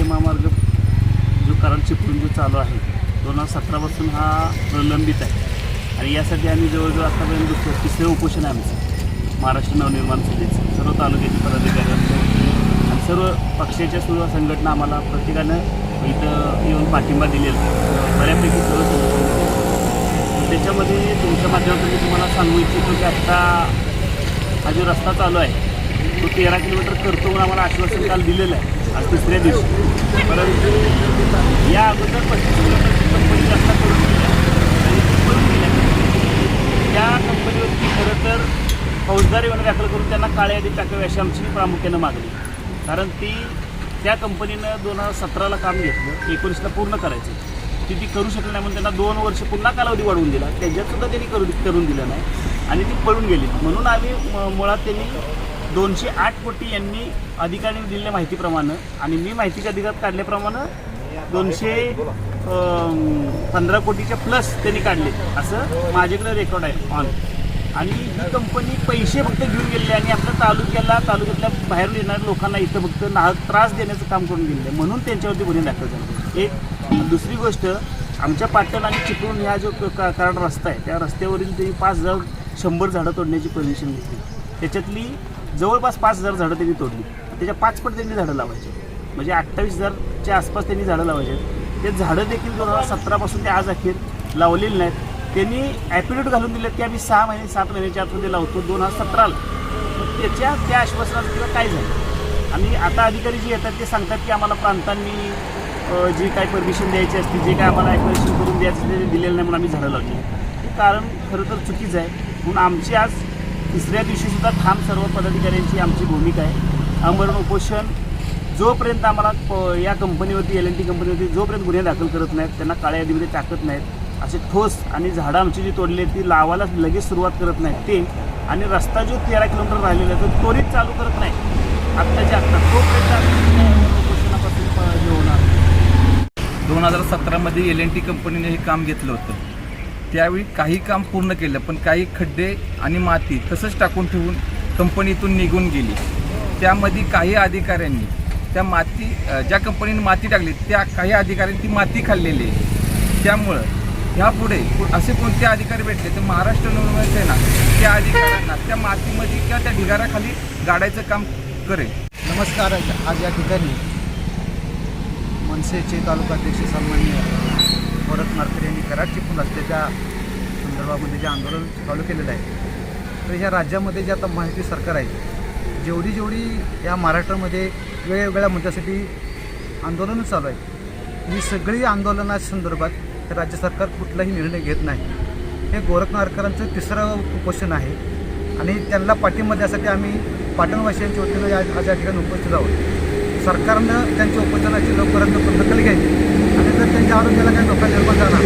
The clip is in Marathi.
राष्ट्रीय महामार्ग जो कारण चिपळूण जो चालू आहे दोन हजार सतरापासून हा प्रलंबित आहे. आणि यासाठी आम्ही जवळजवळ आतापर्यंत दुसरं तिसरं उपोषण आहे आमचं महाराष्ट्र नवनिर्माण सेनेचं. सर्व तालुक्याचे पदाधिकाऱ्यांचं आणि सर्व पक्षाच्या सर्व संघटना आम्हाला प्रत्येकानं इथं येऊन पाठिंबा दिलेला आहे. बऱ्यापैकी सर्व त्याच्यामध्ये तुमच्या माध्यमातून मी तुम्हाला सांगू इच्छितो की आत्ता हा जो रस्ता चालू आहे तो तेरा किलोमीटर करतो म्हणून आम्हाला आश्वासन काल दिलेलं आहे. आज तिसऱ्या दिवशी. परंतु या अगोदर पस्तीस किलोमीटरची कंपनी रस्ता करून गेल्या आणि ती गेल्या त्या कंपनीवरती खरं तर फौजदारी गुन्हे दाखल करून त्यांना काळ्या यादीत टाकावी अशी आमची प्रामुख्यानं मागणी. कारण ती त्या कंपनीनं दोन हजार सतराला काम घेतलं. एकोणीसला पूर्ण करायचं. ती ती करू शकली नाही म्हणून त्यांना दोन वर्ष पुन्हा कालावधी वाढवून दिला. त्याच्यातसुद्धा त्यांनी करू करून दिलं नाही. आणि ती पळून गेली. म्हणून आम्ही म- मुळात त्यांनी दोनशे आठ कोटी यांनी अधिकाऱ्यांनी दिलेल्या माहितीप्रमाणे आणि मी माहितीच्या अधिकार काढल्याप्रमाणे दोनशे पंधरा कोटीच्या प्लस त्यांनी काढले. असं माझ्याकडे रेकॉर्ड आहे ऑन आणि ही कंपनी पैसे फक्त घेऊन गेले आणि आपल्या तालुक्याला तालुक्यातल्या बाहेरून येणाऱ्या लोकांना इथं फक्त नाहक त्रास देण्याचं काम करून गेलेलं आहे. म्हणून त्यांच्यावरती गुन्हे दाखल झाले. एक दुसरी गोष्ट आमच्या पाटण आणि चिपळूण ह्या जो क- का- कराड रस्ता आहे त्या रस्त्यावरील त्यांनी पाच हजार शंभर झाडं तोडण्याची परमिशन घेतली. त्याच्यातली जवळपास पाच हजार झाडं त्यांनी तोडली. त्याच्या पाचपट त्यांनी झाडं लावायचे. म्हणजे अठ्ठावीस हजारच्या आसपास त्यांनी झाडं लावायचे. ते झाडं देखील दोन हजार सतरापासून ते आज अखेर लावलेली नाहीत. त्यांनी ॲपिडेट घालून दिलेत की आम्ही सहा महिने सात महिन्याच्या आतमध्ये लावतो दोन हजार सतराला. त्याच्या त्या आश्वासनाचं किंवा काय झालं? आणि आता अधिकारी जे येतात ते सांगतात की आम्हाला प्रांतांनी जे जी काय परमिशन द्यायची असते जे काय आम्हाला ॲक्वेशन करून द्यायचं ते दिलेलं नाही म्हणून आम्ही झाडं लावली. हे कारण खरं तर चुकीचं आहे. म्हणून आमची आज तिसऱ्या दिवशीसुद्धा ठाम सर्व पदाधिकाऱ्यांची आमची भूमिका आहे. आमरण उपोषण जोपर्यंत आम्हाला प- या कंपनीवरती एल एन टी कंपनीवरती जोपर्यंत गुन्हे दाखल करत नाहीत त्यांना काळ्या यादीमध्ये टाकत नाहीत असे ठोस आणि झाडं आमची जी तोडली आहेत ती लावायला लगेच सुरुवात करत नाहीत ते आणि रस्ता जो तेरा किलोमीटर राहिलेला आहे तो त्वरित चालू करत नाही आत्ताच्या आत्ता तोपर्यंत उपोषणापासून हे होणार दोन हजार सतरामध्ये एल एन टी कंपनीने हे काम घेतलं होतं. त्यावेळी काही काम पूर्ण केलं पण काही खड्डे आणि माती तसंच टाकून ठेवून कंपनीतून निघून गेली. त्यामध्ये काही अधिकाऱ्यांनी त्या माती ज्या कंपनीने माती टाकली त्या काही अधिकाऱ्यांनी ती माती खाल्लेली आहे. त्यामुळं ह्यापुढे असे कोणते अधिकारी भेटले तर महाराष्ट्र नवनिर्माण ना त्या अधिकाऱ्यांना त्या मातीमध्ये किंवा त्या ढिगाऱ्याखाली गाडायचं काम करेल. नमस्कार आज या ठिकाणी मनसेचे तालुकाध्यक्ष सन्मान्य भरत मारकर यांनी कराडची चिपून असल्याच्या संदर्भामध्ये जे आंदोलन चालू केलेलं आहे तर ह्या राज्यामध्ये जे आता माहिती सरकार आहे जेवढी जेवढी या महाराष्ट्रामध्ये वेगवेगळ्या मुद्द्यासाठी आंदोलनं चालू आहेत ही सगळी आंदोलनाच्या संदर्भात राज्य सरकार कुठलाही निर्णय घेत नाही. हे गोरखनारकरांचं तिसरं उपोषण आहे आणि त्यांना पाठिंबा द्यासाठी आम्ही पाटणवासियांच्या वतीनं आज या ठिकाणी उपस्थित आहोत. सरकारनं त्यांच्या उपोषणाची लवकरात लवकर दखल घ्यायची आणि त्यांच्या आरोग्याला काही धोका निर्माण झाला.